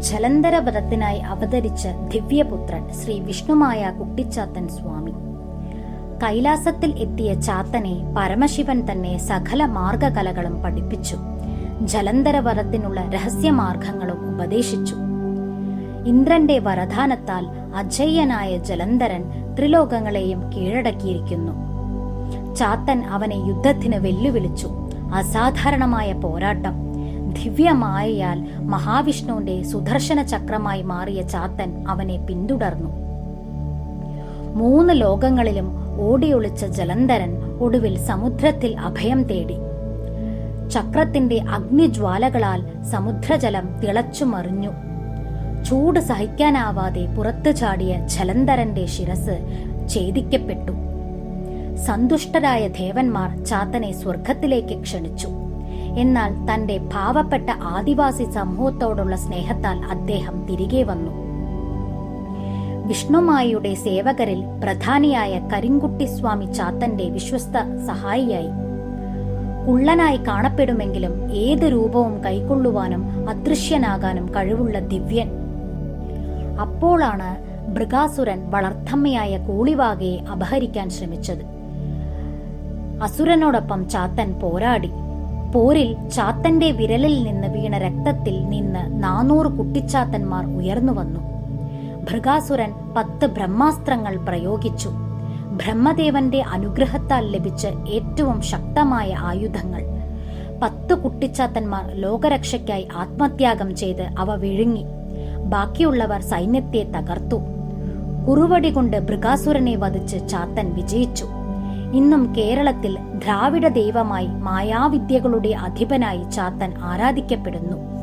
ജലന്ധരവധത്തിനായി അവതരിച്ച ദിവ്യപുത്രൻ ശ്രീ വിഷ്ണുമായ കുട്ടിച്ചാത്തൻ സ്വാമി. കൈലാസത്തിൽ എത്തിയ ചാത്തനെ പരമശിവൻ തന്നെ സകല മാർഗകലകളും പഠിപ്പിച്ചു. ജലന്ധരവരത്തിനുള്ള രഹസ്യമാർഗങ്ങളും ഉപദേശിച്ചു. ഇന്ദ്രന്റെ വരദാനത്താൽ അജയ്യനായ ജലന്ധരൻ ത്രിലോകങ്ങളെയും കീഴടക്കിയിരിക്കുന്നു. ചാത്തൻ അവനെ യുദ്ധത്തിന് വെല്ലുവിളിച്ചു. അസാധാരണമായ പോരാട്ടം. ദിവ്യമായയാൽ മഹാവിഷ്ണുവിന്റെ സുദർശന ചക്രമായി മാറിയ ചാത്തൻ അവനെ പിന്തുടർന്നു. മൂന്ന് ലോകങ്ങളിലും ഓടിയൊളിച്ച ജലന്ധരൻ ഒടുവിൽ സമുദ്രത്തിൽ അഭയം തേടി. ചക്രത്തിന്റെ അഗ്നിജ്വാലകളാൽ സമുദ്രജലം തിളച്ചു മറിഞ്ഞു ചൂട് സഹിക്കാനാവാതെ പുറത്തു ചാടിയ ജലന്ധരന്റെ ശിരസ് ഛേദിക്കപ്പെട്ടു. സന്തുഷ്ടരായ ദേവന്മാർ ചാത്തനെ സ്വർഗത്തിലേക്ക് ക്ഷണിച്ചു. എന്നാൽ തന്റെ പാവപ്പെട്ട ആദിവാസി സമൂഹത്തോടുള്ള സ്നേഹത്താൽ അദ്ദേഹം തിരികെ വന്നു. വിഷ്ണുമായിയുടെ സേവകരിൽ പ്രധാനിയായ കരിങ്കുട്ടി സ്വാമി ചാത്തന്റെ വിശ്വസ്ത സഹായിയായി. ഉള്ളനായി കാണപ്പെടുമെങ്കിലും ഏത് രൂപവും കൈക്കൊള്ളുവാനും അദൃശ്യനാകാനും കഴിവുള്ള ദിവ്യൻ. അപ്പോളാണ് മൃഗാസുരൻ വളർത്തമ്മയായ കൂളിവാകയെ അപഹരിക്കാൻ ശ്രമിച്ചത്. അസുരനോടൊപ്പം ചാത്തൻ പോരാടി. പോരിൽ ചാത്തന്റെ വിരലിൽ നിന്ന് വീണ രക്തത്തിൽ നിന്ന് നാനൂറ് കുട്ടിച്ചാത്തന്മാർ ഉയർന്നു വന്നു. ഭൃഗാസുരൻ പത്ത് ബ്രഹ്മാസ്ത്രങ്ങൾ പ്രയോഗിച്ചു. ബ്രഹ്മദേവന്റെ അനുഗ്രഹത്താൽ ലഭിച്ച ഏറ്റവും ശക്തമായ ആയുധങ്ങൾ. പത്ത് കുട്ടിച്ചാത്തന്മാർ ലോകരക്ഷയ്ക്കായി ആത്മത്യാഗം ചെയ്ത് അവ വിഴുങ്ങി. ബാക്കിയുള്ളവർ സൈന്യത്തെ തകർത്തു. കുറുവടി കൊണ്ട് ഭൃഗാസുരനെ വധിച്ച് ചാത്തൻ വിജയിച്ചു. ഇന്നും കേരളത്തിൽ ദ്രാവിഡ ദൈവമായി മായാവിദ്യകളുടെ അധിപനായി ചാത്തൻ ആരാധിക്കപ്പെടുന്നു.